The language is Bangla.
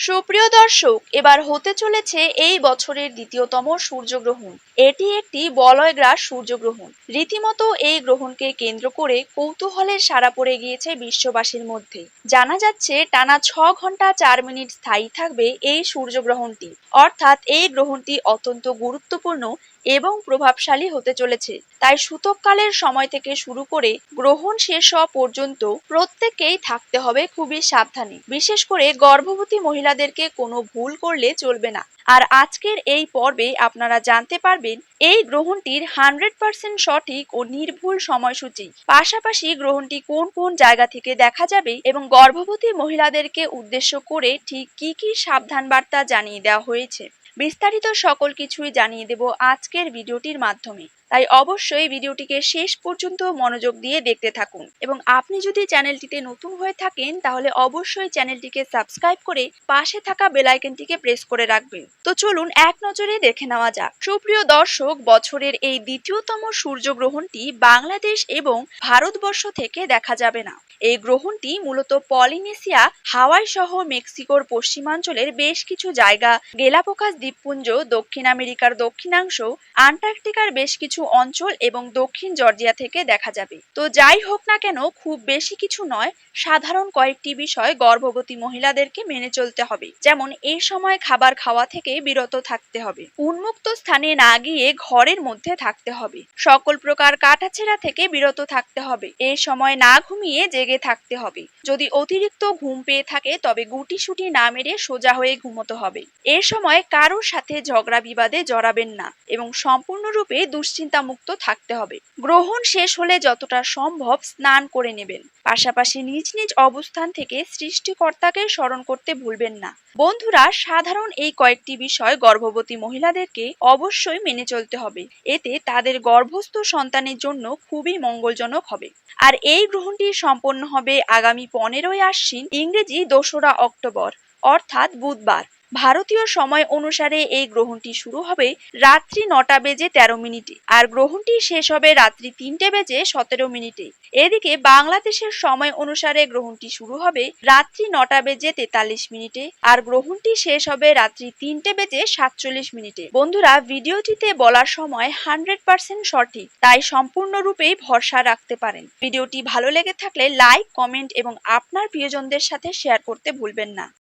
সুপ্রিয় দর্শক, এবার হতে চলেছে এই বছরের দ্বিতীয়তম সূর্যগ্রহণ। এটি একটি বলয়গ্রাস সূর্যগ্রহণ। রীতিমতো এই গ্রহণকে কেন্দ্র করে কৌতূহলের সারা পড়ে গিয়েছে বিশ্ববাসীর মধ্যে। জানা যাচ্ছে, টানা ছ ঘণ্টা চার মিনিট স্থায়ী থাকবে এই সূর্যগ্রহণটি। অর্থাৎ এই গ্রহণটি অত্যন্ত গুরুত্বপূর্ণ এবং প্রভাবশালী হতে চলেছে। তাই সূতককালের সময় থেকে শুরু করে গ্রহণ শেষ হওয়া পর্যন্ত প্রত্যেকেই থাকতে হবে খুবই সাবধানে। বিশেষ করে গর্ভবতী মহিলাদেরকে কোনো ভুল করলে চলবে না। আর আজকের এই পর্বে আপনারা জানতে পারবেন, এই গ্রহণটির হান্ড্রেড পার্সেন্ট সঠিক ও নির্ভুল সময়সূচি। পাশাপাশি গ্রহণটি কোন কোন জায়গা থেকে দেখা যাবে এবং গর্ভবতী মহিলাদেরকে উদ্দেশ্য করে ঠিক কি কি সাবধান বার্তা জানিয়ে দেওয়া হয়েছে। বিস্তারিত সকল কিছুই জানিয়ে দেব আজকের ভিডিওটির মাধ্যমে। তাই অবশ্যই ভিডিওটিকে শেষ পর্যন্ত মনোযোগ দিয়ে দেখতে থাকুন। এবং আপনি যদি চ্যানেলটিতে নতুন হয়ে থাকেন, তাহলে অবশ্যই চ্যানেলটিকে সাবস্ক্রাইব করে পাশে থাকা বেল আইকনটিকে প্রেস করে রাখবেন। তো চলুন এক নজরে দেখে নেওয়া যাক। সুপ্রিয় দর্শক, বছরের এই দ্বিতীয়তম সূর্যগ্রহণটি বাংলাদেশ এবং ভারতবর্ষ থেকে দেখা যাবে না। এই গ্রহণটি মূলত পলিনেশিয়া, হাওয়াই সহ মেক্সিকোর পশ্চিমাঞ্চলের বেশ কিছু জায়গা, গেলাপোকাস দ্বীপপুঞ্জ, দক্ষিণ আমেরিকার দক্ষিণাংশ, আন্টার্কটিকার বেশ কিছু অঞ্চল এবং দক্ষিণ জর্জিয়া থেকে দেখা যাবে। তো যাই হোক না কেন, খুব বেশি কিছু নয়, সাধারণ কয়েকটি বিষয় গর্ভবতী মহিলাদেরকে মেনে চলতে হবে। যেমন এই সময় খাবার খাওয়া থেকে বিরত থাকতে হবে। উন্মুক্ত স্থানে না গিয়ে ঘরের মধ্যে থাকতে হবে। সকল প্রকার কাটাছেঁড়া থেকে বিরত থাকতে হবে। এই সময় না ঘুমিয়ে জেগে থাকতে হবে। যদি অতিরিক্ত ঘুম পেয়ে থাকে, তবে গুটি সুটি না মেরে সোজা হয়ে ঘুমোতে হবে। এ সময় কারোর সাথে ঝগড়া বিবাদে জড়াবেন না এবং সম্পূর্ণরূপে দুশ্চিন্তা মুক্ত থাকতে হবে। গ্রহণ শেষ হলে যতটা সম্ভব স্নান করে নেবেন। পাশাপাশি নিজ নিজ অবস্থান থেকে সৃষ্টিকর্তাকে স্মরণ করতে ভুলবেন না। বন্ধুরা, সাধারণ এই কয়েকটি বিষয় গর্ভবতী মহিলাদেরকে অবশ্যই মেনে চলতে হবে। এতে তাদের গর্ভস্থ সন্তানের জন্য খুবই মঙ্গলজনক হবে। আর এই গ্রহণটি সম্পন্ন হবে আগামী পনেরোই আশ্বিন ইংরেজি দোসরা অক্টোবর, অর্থাৎ বুধবার। ভারতীয় সময় অনুসারে এই গ্রহণটি শুরু হবে রাত্রি নটা বেজে তেরো মিনিটে, আর গ্রহণটি শেষ হবে রাত্রি তিনটে বেজে সতেরো মিনিটে। এদিকে বাংলাদেশের সময় অনুসারে গ্রহণটি শুরু হবে রাত্রি নটা বেজে তেতাল্লিশ মিনিটে, আর গ্রহণটি শেষ হবে রাত্রি তিনটে বেজে সাতচল্লিশ মিনিটে। বন্ধুরা, ভিডিওটিতে বলার সময় হান্ড্রেড পার্সেন্ট সঠিক, তাই সম্পূর্ণরূপেই ভরসা রাখতে পারেন। ভিডিওটি ভালো লেগে থাকলে লাইক, কমেন্ট এবং আপনার প্রিয়জনদের সাথে শেয়ার করতে ভুলবেন না।